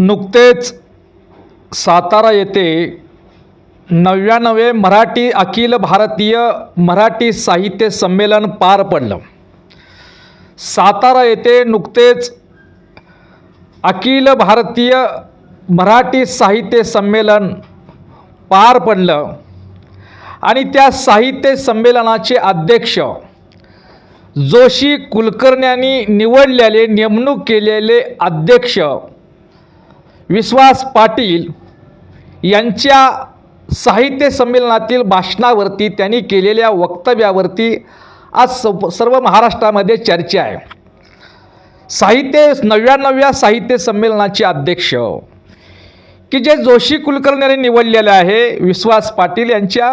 नुकतेच सातारा येथे नव्याण्णवे मराठी अखिल भारतीय मराठी साहित्य संमेलन पार पडलं. सातारा येथे नुकतेच अखिल भारतीय मराठी साहित्य संमेलन पार पडलं आणि त्या साहित्य संमेलनाचे अध्यक्ष जोशी कुलकर्ण्यांनी निवडलेले नेमणूक केलेले अध्यक्ष विश्वास पाटील यांच्या साहित्य संमेलनातील भाषणावरती त्यांनी केलेल्या वक्तव्यावरती आज स सर्व महाराष्ट्रामध्ये चर्चा आहे. साहित्य नव्याण्णव्या साहित्य संमेलनाचे अध्यक्ष की जे जोशी कुलकर्णीने निवडलेले आहे. विश्वास पाटील यांच्या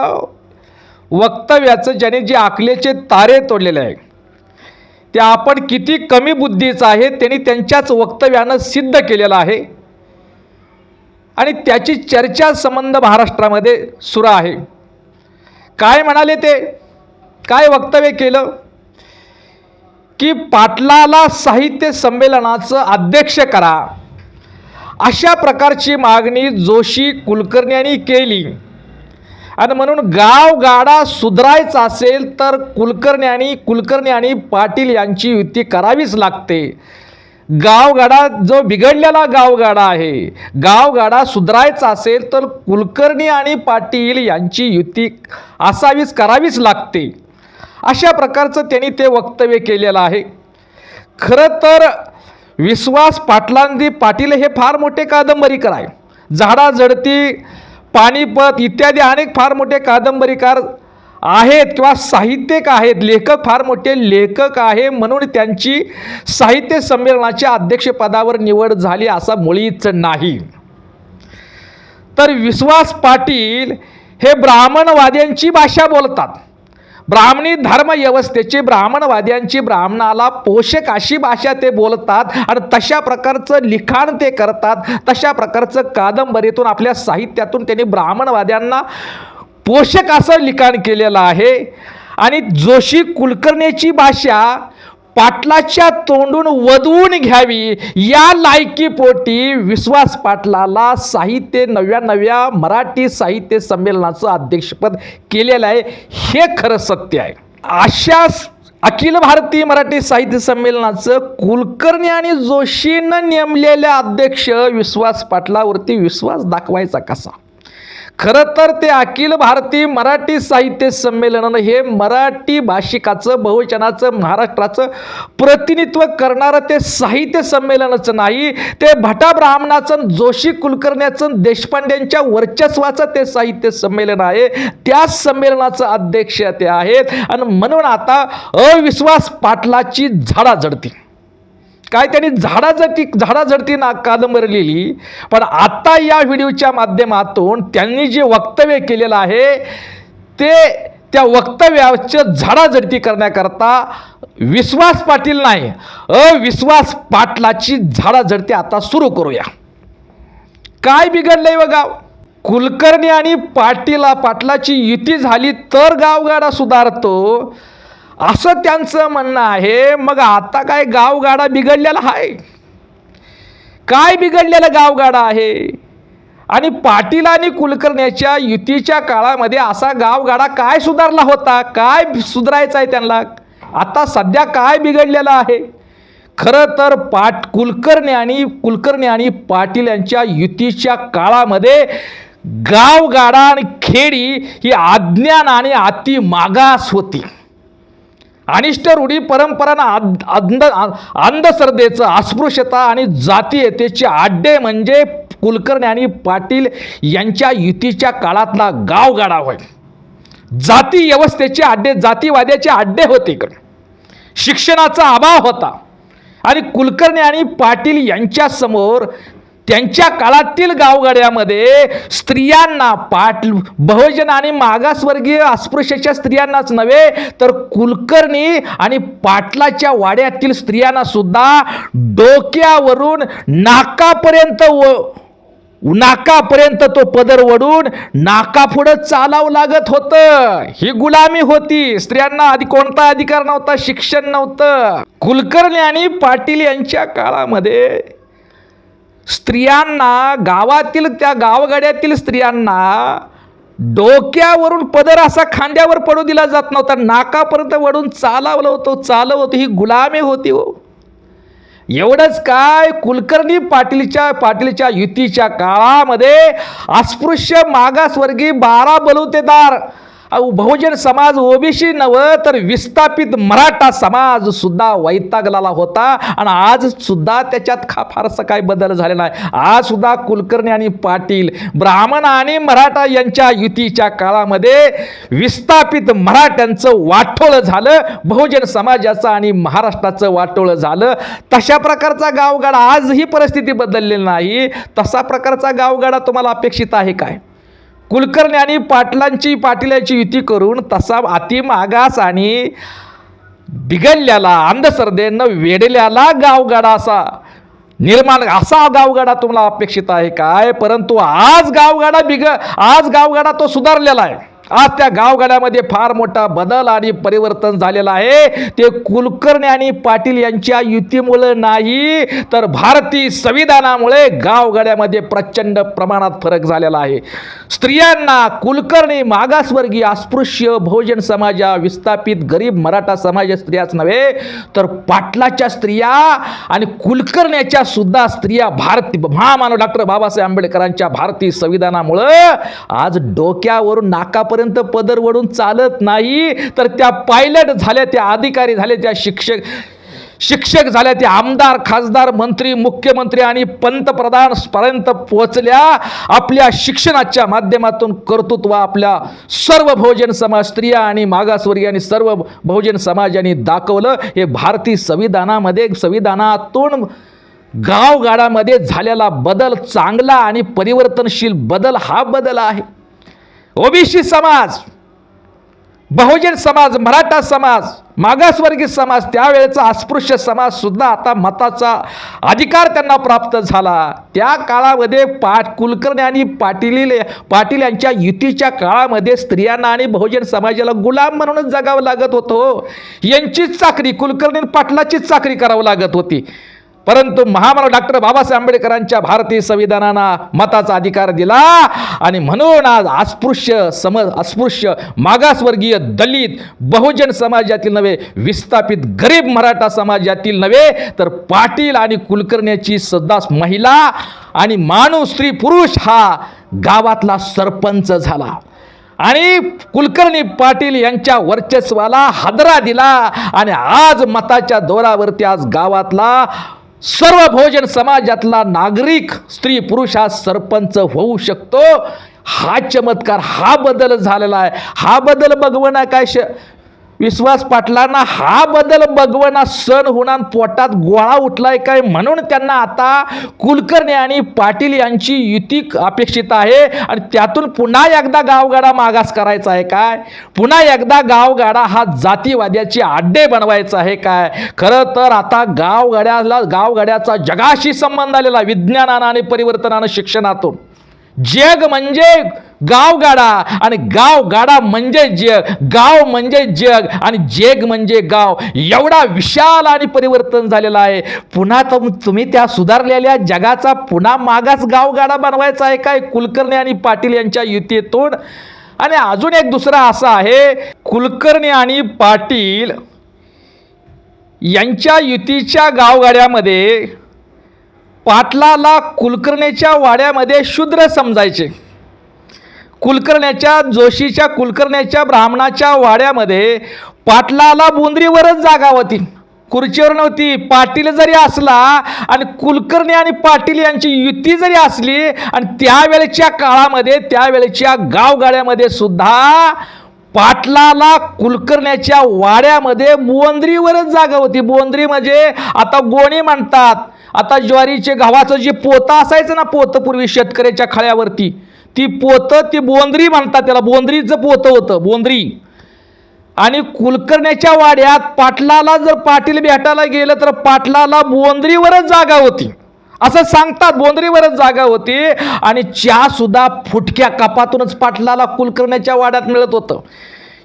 वक्तव्याचं ज्याने जे आकलेचे तारे तोडलेले आहे ते आपण किती कमी बुद्धीचं आहे त्यांनी त्यांच्याच वक्तव्यानं सिद्ध केलेलं आहे. आणि त्याची चर्चा संबंध महाराष्ट्रामध्ये सुरू आहे. काय म्हणाले ते? काय वक्तव्य केलं? की पाटलाला साहित्य संमेलनाचं अध्यक्ष करा. अशा प्रकारची मागणी जोशी कुलकर्णी यांनी केली. आणि म्हणून गावगाडा सुधारायचा असेल तर कुलकर्णी आणि कुलकर्णी आणि पाटील यांची युती करावीच लागते. गावगाडा जो बिघडलेला गावगाडा आहे गावगाडा सुधारायचा असेल तर कुलकर्णी आणि पाटील यांची युती असावीच करावीच लागते. अशा प्रकारचं त्यांनी ते वक्तव्य केलेलं आहे. खरं तर विश्वास पाटलांदी पाटील हे फार मोठे कादंबरीकार आहे. झाडा झडती पाणीपत इत्यादी अनेक फार मोठे कादंबरीकार आहेत किंवा साहित्यिक आहेत लेखक फार मोठे लेखक आहे म्हणून त्यांची साहित्य संमेलनाच्या अध्यक्षपदावर निवड झाली असा मुळीच नाही. तर विश्वास पाटील हे ब्राह्मणवाद्यांची भाषा बोलतात. ब्राह्मणी धर्मव्यवस्थेची ब्राह्मणवाद्यांची ब्राह्मणाला पोषक अशी भाषा ते बोलतात आणि तशा प्रकारचं लिखाण ते करतात तशा प्रकारचं कादंबरीतून आपल्या साहित्यातून त्यांनी ब्राह्मणवाद्यांना पोषक असं लिखाण केलेलं आहे. आणि जोशी कुलकर्णीची भाषा पाटलाच्या तोंडून वधवून घ्यावी या लायकीपोटी विश्वास पाटलाला साहित्य नव्या नव्या मराठी साहित्य संमेलनाचं अध्यक्षपद केलेलं आहे. हे खरं सत्य आहे. अशा अखिल भारतीय मराठी साहित्य संमेलनाचं कुलकर्णी आणि जोशीनं नेमलेल्या अध्यक्ष विश्वास पाटलावरती विश्वास दाखवायचा कसा? खरं तर ते अखिल भारतीय मराठी साहित्य संमेलनानं हे मराठी भाषिकाचं बहुजनाचं महाराष्ट्राचं प्रतिनिधित्व करणारं ते साहित्य संमेलनाचं नाही ते भटा ब्राह्मणाचं जोशी कुलकर्ण्याचं देशपांड्यांच्या वर्चस्वाचं ते साहित्य संमेलन आहे. त्या संमेलनाचं अध्यक्ष ते आहेत. आणि म्हणून आता अविश्वास पाटलाची झाडा झाडाझडती. काय त्यांनी झाडाझडती झाडाझडती ना कादंबरी लिहिली पण आता या व्हिडिओच्या माध्यमातून त्यांनी जे वक्तव्य केलेलं आहे ते त्या वक्तव्याचं झाडाझडती करण्याकरता विश्वास पाटील नाही अविश्वास पाटलाची झाडाझडती आता सुरू करूया. काय बिघडलंय व गाव कुलकर्णी आणि पाटीला पाटलाची युती झाली तर गावगाडा सुधारतो असं त्यांचं म्हणणं आहे मग आता काय गावगाडा बिघडलेला आहे काय बिघडलेला गावगाडा आहे? आणि पाटील आणि कुलकर्ण्याच्या युतीच्या काळामध्ये असा गावगाडा काय सुधारला होता? काय सुधारायचा आहे त्यांना? आता सध्या काय बिघडलेलं आहे? खरं तर पाट कुलकर्णी आणि कुलकर्णी आणि पाटील यांच्या युतीच्या काळामध्ये गावगाडा आणि खेडी ही अज्ञान आणि अति मागास होती. अनिष्ट रूढी परंपरांना अंध अंध अंधश्रद्धेचं अस्पृश्यता आणि जातीयतेचे आड्डे म्हणजे कुलकर्णी आणि पाटील यांच्या युतीच्या काळातला गावगाडा होय. जाती व्यवस्थेचे आड्डे जातीवाद्याचे आड्डे होते इकडे. शिक्षणाचा अभाव होता. आणि कुलकर्णी आणि पाटील यांच्यासमोर त्यांच्या काळातील गावगाड्यामध्ये स्त्रियांना पाट बहुजन आणि मागासवर्गीय अस्पृश्याच्या स्त्रियांनाच नव्हे तर कुलकर्णी आणि पाटलाच्या वाड्यातील स्त्रियांना सुद्धा डोक्यावरून नाकापर्यंत व नाकापर्यंत तो पदर वडून नाकापुढं चालावं लागत होतं. ही गुलामी होती. स्त्रियांना आधी कोणता अधिकार नव्हता? शिक्षण नव्हतं. कुलकर्णी आणि पाटील यांच्या काळामध्ये स्त्रियांना गावातील त्या गावगाड्यातील स्त्रियांना डोक्यावरून पदर असा खांद्यावर पडू दिला जात नव्हता. नाकापर्यंत वडून चालवलं होतं चालव होतं. ही गुलामी होती हो. एवढंच काय कुलकर्णी पाटीलच्या पाटीलच्या युतीच्या काळामध्ये अस्पृश्य मागासवर्गीय बारा बलुतेदार बहुजन समाज ओबीसी नवं तर विस्थापित मराठा समाज सुद्धा वैतागलेला होता. आणि आज सुद्धा त्याच्यात खा फारसा काय बदल झालेला आहे आज सुद्धा कुलकर्णी आणि पाटील ब्राह्मण आणि मराठा यांच्या युतीच्या काळामध्ये विस्थापित मराठ्यांचं वाटोळं झालं बहुजन समाजाचं आणि महाराष्ट्राचं वाटोळं झालं. तशा प्रकारचा गावगाडा आजही परिस्थिती बदललेली नाही. तसा प्रकारचा गावगाडा तुम्हाला अपेक्षित आहे काय? कुलकर्णी आणि पाटलांची पाटीलाची युती करून तसा अतिमागास आणि बिघडल्याला अंधश्रद्धेनं वेडल्याला गावगाडा असा निर्माण असा गावगाडा तुम्हाला अपेक्षित आहे काय? परंतु आज गावगाडा बिघ आज गावगाडा तो सुधारलेला आहे. आज त्या गावगाड्यामध्ये फार मोठा बदल आणि परिवर्तन झालेलं आहे. ते कुलकर्णी आणि पाटील यांच्या युतीमुळे नाही तर भारतीय संविधानामुळे गावगाड्यामध्ये प्रचंड प्रमाणात फरक झालेला आहे. स्त्रियांना कुलकर्णी मागासवर्गीय अस्पृश्य बहुजन समाजा विस्थापित गरीब मराठा समाज स्त्रियाच नव्हे तर पाटलाच्या स्त्रिया आणि कुलकर्ण्याच्या सुद्धा स्त्रिया भारती महामानव डॉक्टर बाबासाहेब आंबेडकरांच्या भारतीय संविधानामुळं आज डोक्यावरून नाकापर्यंत पदर वडून चालत नाही तर त्या पायलट झाल्या त्या अधिकारी झाल्या त्या शिक्षक शिक्षक झाल्या ते आमदार खासदार मंत्री मुख्यमंत्री आणि पंतप्रधान पर्यंत पोहोचल्या. आपल्या शिक्षणाच्या माध्यमातून कर्तृत्व आपल्या सर्व बहुजन समाज स्त्रिया आणि मागासवर्गीय आणि सर्व बहुजन समाजाने दाखवलं. हे भारतीय संविधानामध्ये संविधानातून गावगाडामध्ये झालेला बदल चांगला आणि परिवर्तनशील बदल हा बदल आहे. ओबीसी समाज बहुजन समाज मराठा समाज मागासवर्गीय समाज त्यावेळेचा अस्पृश्य समाज सुद्धा आता मताचा अधिकार त्यांना प्राप्त झाला. त्या काळामध्ये पाट कुलकर्णी आणि पाटील पाटील यांच्या युतीच्या काळामध्ये स्त्रियांना आणि बहुजन समाजाला गुलाम म्हणूनच जगावं लागत होतं. यांचीच चाकरी कुलकर्णी पाटलाचीच चाकरी करावं लागत होती. परंतु महामानव डॉक्टर बाबासाहेब आंबेडकरांच्या भारतीय संविधानानं मताचा अधिकार दिला. आणि म्हणून आज अस्पृश्य सम अस्पृश्य मागासवर्गीय दलित बहुजन समाजातील नव्हे विस्थापित गरीब मराठा समाजातील नव्हे तर पाटील आणि कुलकर्ण्याची सुद्धा महिला आणि माणूस स्त्री पुरुष हा गावातला सरपंच झाला. आणि कुलकर्णी पाटील यांच्या वर्चस्वाला हादरा दिला. आणि आज मताच्या दोरावरती आज गावातला सर्व भोजन समाजातला नागरिक स्त्री पुरुष हा सरपंच होऊ शकतो. हा चमत्कार हा बदल झालेला आहे. हा बदल बघवणं काय श विश्वास पाटलांना हा बदल बघवणा सण होणार पोटात गोळा उठलाय काय म्हणून त्यांना आता कुलकर्णी आणि पाटील यांची युती अपेक्षित आहे. आणि त्यातून पुन्हा एकदा गावगाडा मागास करायचा आहे काय? पुन्हा एकदा गावगाडा हा जातीवाद्याची आड्डे बनवायचा आहे काय? खरं तर आता गावगाड्याला गावगाड्याचा जगाशी संबंध आलेला विज्ञानानं आणि परिवर्तनानं शिक्षणातून जग म्हणजे गावगाडा आणि गावगाडा म्हणजे जग गाव म्हणजे जग आणि जग म्हणजे गाव. एवढा विशाल आणि परिवर्तन झालेला आहे. पुन्हा तुम तुम्ही त्या सुधारलेल्या जगाचा पुन्हा मागास गावगाडा बनवायचा आहे काय? कुलकर्णी आणि पाटील यांच्या युतीतून. आणि अजून एक दुसरा असा आहे कुलकर्णी आणि पाटील यांच्या युतीच्या गावगाड्यामध्ये पाटलाला कुलकर्ण्याच्या वाड्यामध्ये शूद्र समजायचे. कुलकर्ण्याच्या जोशीच्या कुलकर्ण्याच्या ब्राह्मणाच्या वाड्यामध्ये पाटलाला बोंद्रीवरच जागा होती. खुर्चीवर नव्हती. पाटील जरी असला आणि कुलकर्णी आणि पाटील यांची युती जरी असली आणि त्यावेळेच्या काळामध्ये त्यावेळेच्या गावगाड्यामध्ये सुद्धा पाटलाला कुलकर्ण्याच्या वाड्यामध्ये बोंद्रीवरच जागा होती. बोंद्री म्हणजे आता गोणी म्हणतात. आता ज्वारीचे गव्हाचं जे पोतं असायचं ना पोतं पूर्वी शेतकऱ्याच्या खळ्यावरती ती पोतं ती बोंद्री म्हणतात त्याला. बोंद्रीचं पोतं होतं बोंद्री. आणि कुलकर्ण्याच्या वाड्यात पाटलाला जर पाटील भेटायला गेलं तर पाटलाला बोंद्रीवरच जागा होती. असं सांगतात बोंद्रीवरच जागा होती. आणि चहा सुद्धा फुटक्या कपातूनच पाटलाला कुलकर्ण्याच्या वाड्यात मिळत होतं.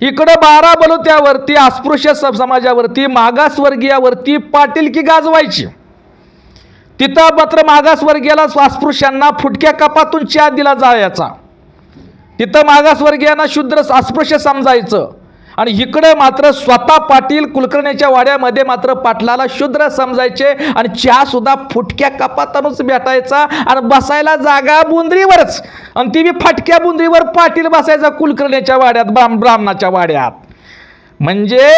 इकडं बारा बलुत्यावरती अस्पृश्य स- समाजावरती मागासवर्गीयावरती पाटील की गाजवायची. तिथं मात्र मागासवर्गीयाला अस्पृश्यांना फुटक्या कपातून चहा दिला जायचा. तिथं मागासवर्गीयांना शूद्र अस्पृश्य समजायचं. आणि इकडे मात्र स्वतः पाटील कुलकर्णीच्या वाड्यामध्ये मात्र पाटलाला शूद्र समजायचे आणि चहा सुद्धा फुटक्या कपातानच भेटायचा आणि बसायला जागा बुंदरीवरच. आणि ती बी फाटक्या बुंदरीवर पाटील बसायचा कुलकर्णीच्या वाड्यात ब्राह्मणाच्या वाड्यात. म्हणजे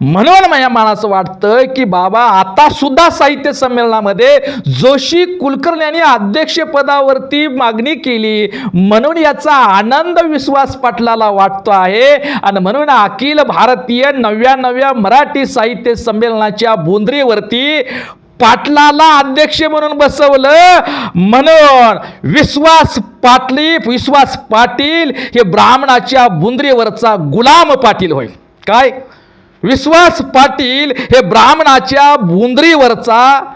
म्हणून माझ्या मनाचं वाटतं की बाबा आता सुद्धा साहित्य संमेलनामध्ये जोशी कुलकर्णी यांनी अध्यक्षपदावरती मागणी केली. म्हणून याचा आनंद विश्वास पाटलाला वाटतो आहे. आणि म्हणून अखिल भारतीय नव्या नव्या मराठी साहित्य संमेलनाच्या बोंद्रीवरती पाटलाला अध्यक्ष म्हणून बसवलं. म्हणून विश्वास पाटली विश्वास पाटील हे ब्राह्मणाच्या बुंद्रीवरचा गुलाम पाटील होय काय? विश्वास पाटील हे ब्राह्मणाच्या बुंद्रीवरचा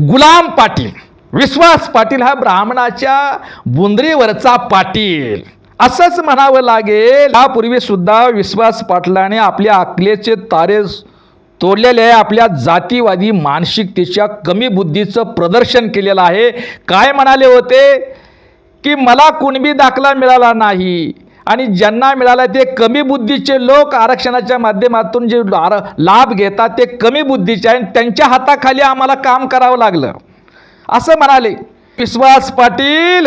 गुलाम पाटील. विश्वास पाटील हा ब्राह्मणाच्या बुंद्रीवरचा पाटील. असंच म्हणावं लागेल. यापूर्वी सुद्धा विश्वास पाटलाने आपल्या अकलेचे तारे तोडलेले आहे. आपल्या जातीवादी मानसिकतेच्या कमी बुद्धीचं प्रदर्शन केलेलं आहे. काय म्हणाले होते? की मला कुणबी दाखला मिळाला नाही. आणि ज्यांना मिळालं ते कमी बुद्धीचे लोक आरक्षणाच्या माध्यमातून जे लाभ घेतात ते कमी बुद्धीचे आणि त्यांच्या हाताखाली आम्हाला काम करावं लागलं. असं म्हणाले. विश्वास पाटील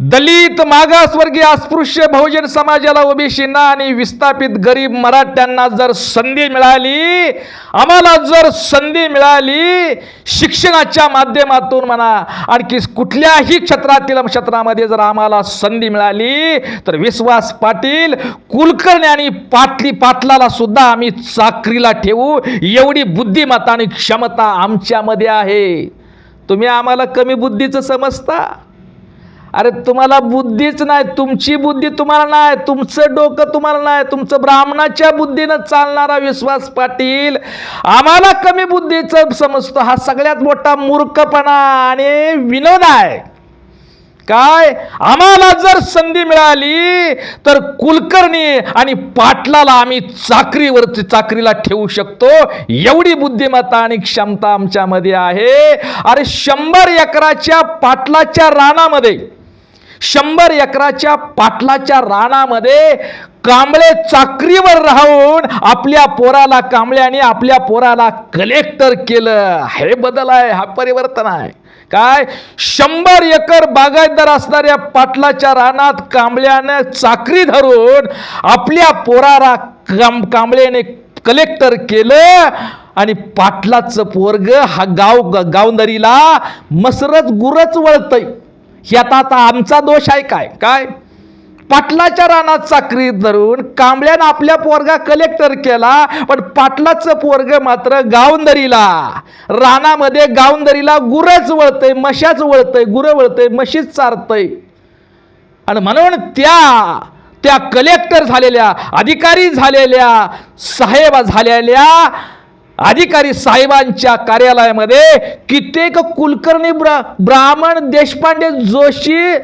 दलित मागासवर्गीय अस्पृश्य बहुजन समाजाला ओबीसींना आणि विस्थापित गरीब मराठ्यांना जर संधी मिळाली आम्हाला जर संधी मिळाली शिक्षणाच्या माध्यमातून म्हणा आणखी कुठल्याही क्षेत्रातील क्षेत्रामध्ये जर आम्हाला संधी मिळाली तर विश्वास पाटील कुलकर्णी आणि पाटली पाटलाला सुद्धा आम्ही चाकरीला ठेवू. एवढी बुद्धिमत्ता आणि क्षमता आमच्यामध्ये आहे. तुम्ही आम्हाला कमी बुद्धीचं समजता? अरे तुम्हाला बुद्धीच नाही तुमची बुद्धी तुम्हाला नाही तुमचं डोकं तुम्हाला नाही तुमचं ब्राह्मणाच्या बुद्धीनं चालणारा विश्वास पाटील आम्हाला कमी बुद्धीचं समजतो. हा सगळ्यात मोठा मूर्खपणा आणि विनोद आहे. काय? आम्हाला जर संधी मिळाली तर कुलकर्णी आणि पाटलाला आम्ही चाकरीवरती चाकरीला ठेवू शकतो. एवढी बुद्धिमत्ता आणि क्षमता आमच्यामध्ये आहे. अरे शंभर एकराच्या पाटलाच्या रानामध्ये शंभर एकराच्या पाटलाच्या रानामध्ये कांबळे चाकरीवर राहून आपल्या पोराला कांबळ्याने आपल्या पोराला कलेक्टर केलं. हे बदल आहे हा परिवर्तन आहे. काय? शंभर एकर बागायतदार असणाऱ्या पाटलाच्या रानात कांबळ्यानं चाकरी धरून आपल्या पोराला काम कांबळ्याने कलेक्टर केलं आणि पाटलाचं पोरग हा गाव गावंदरीला मसरच गुरच वळतय. ह्यात आता आमचा दोष आहे काय? काय? पाटलाच्या रानात चाकरी धरून कांबळ्यानं आपल्या पोरगा कलेक्टर केला पण पाटलाचं पोरग मात्र गावंदरीला. रानामध्ये गावंदरीला गुरच वळतंय मशाच वळतंय गुरं वळतंय म्हशीच चारतंय. आणि म्हणून त्या त्या कलेक्टर झालेल्या अधिकारी झालेल्या साहेब झालेल्या अधिकारी साहेबांच्या कार्यालयामध्ये कित्येक कुलकर्णी ब्रा ब्राह्मण देशपांडे जोशी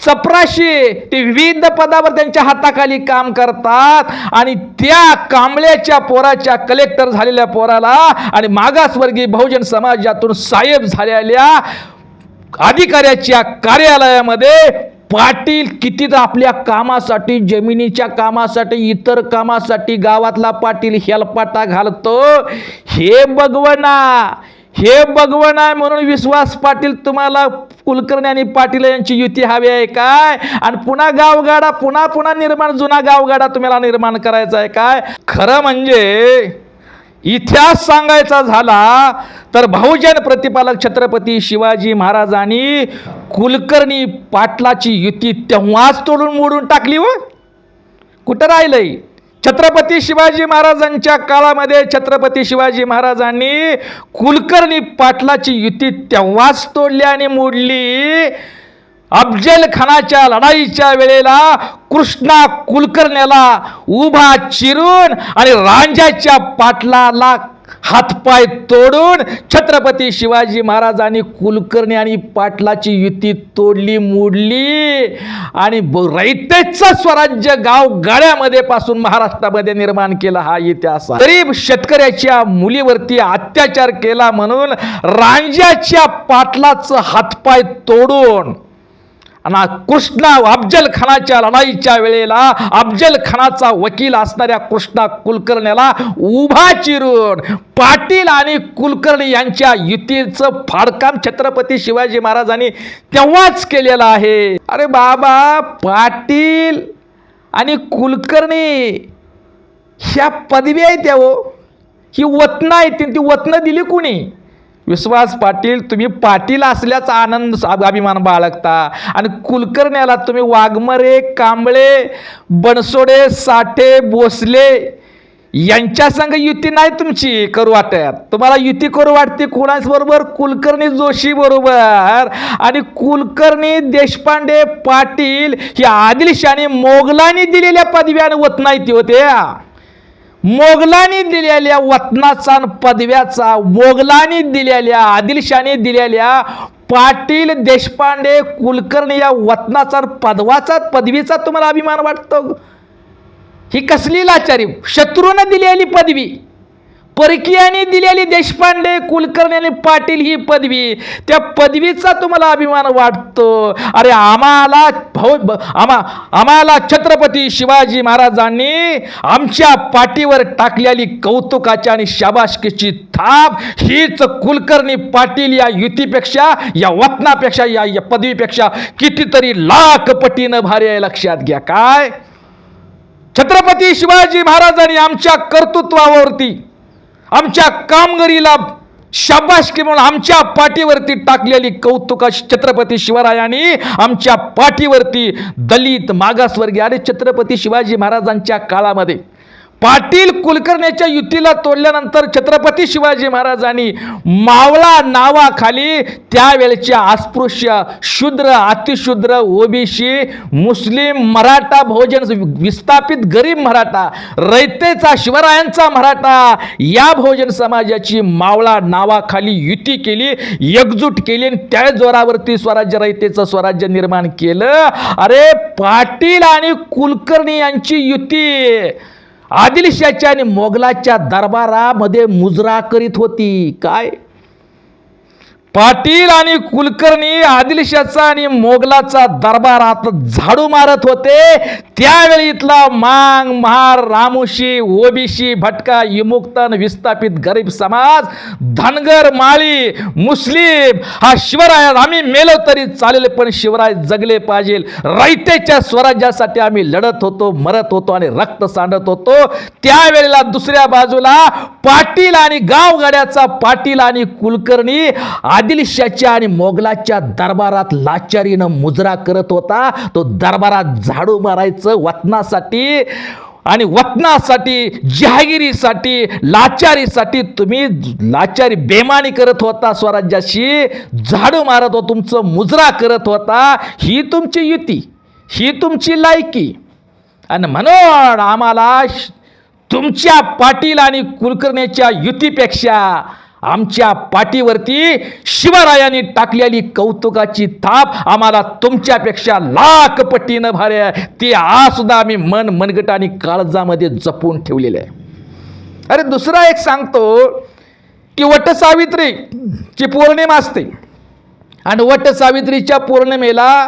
चपराशी ते विविध पदावर त्यांच्या हाताखाली काम करतात आणि त्या कांबळ्याच्या पोराच्या कलेक्टर झालेल्या पोराला आणि मागासवर्गीय बहुजन समाजातून साहेब झालेल्या अधिकाऱ्याच्या कार्यालयामध्ये पाटील कितीदा आपल्या कामासाठी जमिनीच्या कामासाठी इतर कामासाठी गावातला पाटील हेलपाटा घालतो? हे बघवना हे बघवना म्हणून विश्वास पाटील तुम्हाला कुलकर्णी आणि पाटील यांची युती हवी आहे काय? आणि पुन्हा गावगाडा पुन्हा पुन्हा निर्माण जुना गावगाडा तुम्हाला निर्माण करायचा आहे काय? खरं म्हणजे इतिहास सांगायचा झाला तर बहुजन प्रतिपालक छत्रपती शिवाजी महाराजांनी कुलकर्णी पाटलाची युती तेव्हाच तोडून मोडून टाकली व? कुठं राहिलंय? छत्रपती शिवाजी महाराजांच्या काळामध्ये छत्रपती शिवाजी महाराजांनी कुलकर्णी पाटलाची युती तेव्हाच तोडली आणि मोडली. अफजल खानाच्या लढाईच्या वेळेला कृष्णा कुलकर्ण्याला उभा चिरून आणि रांजाच्या पाटलाला हातपाय तोडून छत्रपती शिवाजी महाराजांनी कुलकर्णी आणि पाटलाची युती तोडली मोडली. आणि रैतेचं रयतेचं स्वराज्य गाव गाड्यामध्ये पासून महाराष्ट्रामध्ये निर्माण केला हा इतिहास गरीब शेतकऱ्याच्या मुलीवरती अत्याचार केला म्हणून रांजाच्या पाटलाचं हातपाय तोडून आणि कृष्णा अफजल खानाच्या लढाईच्या वेळेला अफजल खानाचा वकील असणाऱ्या कृष्णा कुलकर्ण्याला उभा चिरून पाटील आणि कुलकर्णी यांच्या युतीचं फाडकाम छत्रपती शिवाजी महाराजांनी तेव्हाच केलेलं आहे. अरे बाबा पाटील आणि कुलकर्णी ह्या पदवी आहेत त्या हो. ही वतनं आहेत ती वतनं दिली कुणी? विश्वास पाटील तुम्ही पाटील असल्याचा आनंद अभिमान बाळगता. आणि कुलकर्ण्याला तुम्ही वाघमरे कांबळे बनसोडे साठे भोसले यांच्या संग युती नाही तुमची करू वाटत तुम्हाला युती करू वाटते कोणाबरोबर कुलकर्णी जोशी बरोबर. आणि कुलकर्णी देशपांडे पाटील ही आदिलशाने मोगलांनी दिलेल्या पदव्या आणि ती होत्या. मोगलांनी दिलेल्या वतनाचा आणि पदव्याचा मोगलांनी दिलेल्या आदिलशाने दिलेल्या पाटील देशपांडे कुलकर्णी या वतनाचा पदवाचा पदवीचा तुम्हाला अभिमान वाटतो? ही कसली लाचारी? शत्रूनं दिलेली पदवी. परकीयाने दिलेली देशपांडे कुलकर्णी आणि पाटील ही पदवी. त्या पदवीचा तुम्हाला अभिमान वाटतो. अरे आम्हाला भाऊ आम्हा आम्हाला छत्रपती शिवाजी महाराजांनी आमच्या पाठीवर टाकलेली कौतुकाची आणि शाबाशकीची थाप हीच कुलकर्णी पाटील या युतीपेक्षा या वतनापेक्षा या या पदवीपेक्षा कितीतरी लाख पटीनं भारी आहे. लक्षात घ्या. काय? छत्रपती शिवाजी महाराजांनी आमच्या कर्तृत्वावरती आमच्या कामगिरीला शाबासकी म्हणून आमच्या पाठीवरती टाकलेली कौतुका छत्रपती शिवरायांनी आमच्या पाठीवरती दलित मागासवर्गीय. आणि छत्रपती शिवाजी महाराजांच्या काळामध्ये पाटील कुलकर्ण्याच्या युतीला तोडल्यानंतर छत्रपती शिवाजी महाराजांनी मावळा नावाखाली त्यावेळच्या अस्पृश्य शूद्र अतिशूद्र ओबीसी मुस्लिम मराठा बहुजन विस्थापित गरीब मराठा रयतेचा शिवरायांचा मराठा या बहुजन समाजाची मावळा नावाखाली युती केली एकजूट केली आणि त्या जोरावरती स्वराज्य रयतेचं स्वराज्य निर्माण केलं. अरे पाटील आणि कुलकर्णी यांची युती आदिलशाच्या आणि मोगलाच्या दरबारामध्ये मुजरा करीत होती. काय? पाटील आणि कुलकर्णी आदिलशाचा आणि मोगलाचा दरबारात झाडू मारत होते. त्यावेळी इथला मांग महार रामुशी ओबीसी भटका विमुक्तन विस्थापित गरीब समाज धनगर माळी मुस्लिम हा शिवराय आम्ही मेलो तरी चालेल पण शिवराय जगले पाहिजे. रयतेच्या स्वराज्यासाठी आम्ही लढत होतो मरत होतो आणि रक्त सांडत होतो. त्यावेळेला दुसऱ्या बाजूला पाटील आणि गावगाड्याचा पाटील आणि कुलकर्णी आदिलशाच्या आणि मोगलाच्या दरबारात लाचारीनं मुजरा करत होता. तो दरबारात झाडू मारायचं वतनासाठी आणि वतनासाठी जहागिरीसाठी लाचारीसाठी तुम्ही लाचारी बेमानी करत होता स्वराज्याशी. झाडू मारत हो तुमचं मुजरा करत होता. ही तुमची युती ही तुमची लायकी. आणि म्हणून आम्हाला तुमच्या पाटील आणि कुलकर्णीच्या युतीपेक्षा आमच्या पाठीवरती शिवरायाने टाकलेली कौतुकाची थाप आम्हाला तुमच्यापेक्षा लाख पटीनं भारे आहे. ती आज सुद्धा आम्ही मन मनगट आणि काळजामध्ये जपून ठेवलेले आहे. अरे दुसरा एक सांगतो की वटसावित्रीची पौर्णिमा असते. आणि वटसावित्रीच्या पौर्णिमेला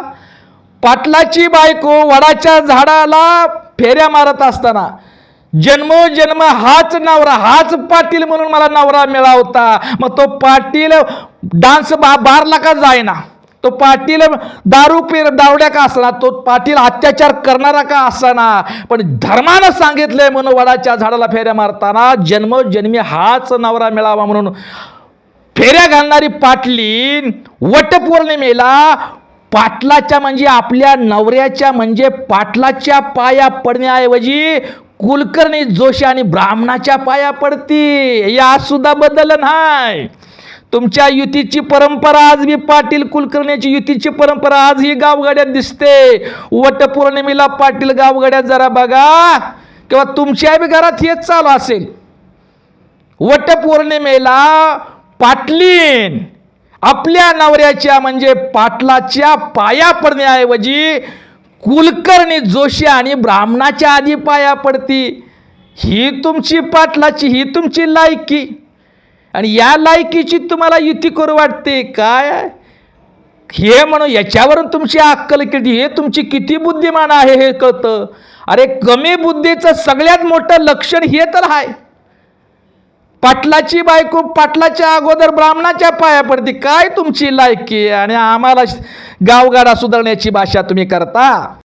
पाटलाची बायको वडाच्या झाडाला फेऱ्या मारत असताना जन्मोजन्म हाच नवरा हाच पाटील म्हणून मला नवरा मिळावता. मग तो पाटील डान्स बा बारला का जायना तो पाटील दारू पिर दावड्या का असला तो पाटील अत्याचार करणारा का असाना पण धर्मानं सांगितलंय म्हणून वडाच्या झाडाला फेऱ्या मारताना जन्मोजन्मी हाच नवरा मिळावा म्हणून फेऱ्या घालणारी पाटली वटपौर्णिमेला पाटलाच्या म्हणजे आपल्या नवऱ्याच्या म्हणजे पाटलाच्या पाया पडण्याऐवजी कुलकर्णी जोशी आणि ब्राह्मणाच्या पाया पडती या सुद्धा बदल नाही. तुमच्या युतीची परंपरा आज मी पाटील कुलकर्ण्याची युतीची परंपरा आज ही गावगाड्यात दिसते. वटपौर्णिमेला पाटील गावगाड्यात जरा बघा. किंवा तुमच्या बी घरात हेच चालू असेल. वटपौर्णिमेला पाटलीन आपल्या नवऱ्याच्या म्हणजे पाटलाच्या पाया पडण्याऐवजी कुलकर्णी जोशी आणि ब्राह्मणाच्या आधी पाया पडती. ही तुमची पाटलाची ही तुमची लायकी. आणि या लायकीची तुम्हाला युती करू वाटते. काय? हे म्हणून याच्यावरून तुमची अक्कल किती हे तुमची किती बुद्धिमान आहे हे कळतं. अरे कमी बुद्धीचं सगळ्यात मोठं लक्षण हे तर आहे. पाटलाची बायको पाटलाच्या अगोदर ब्राह्मणाच्या पाया पडते काय तुमची लायकी आणि आम्हाला गावगाडा सुधारण्याची भाषा तुम्ही करता?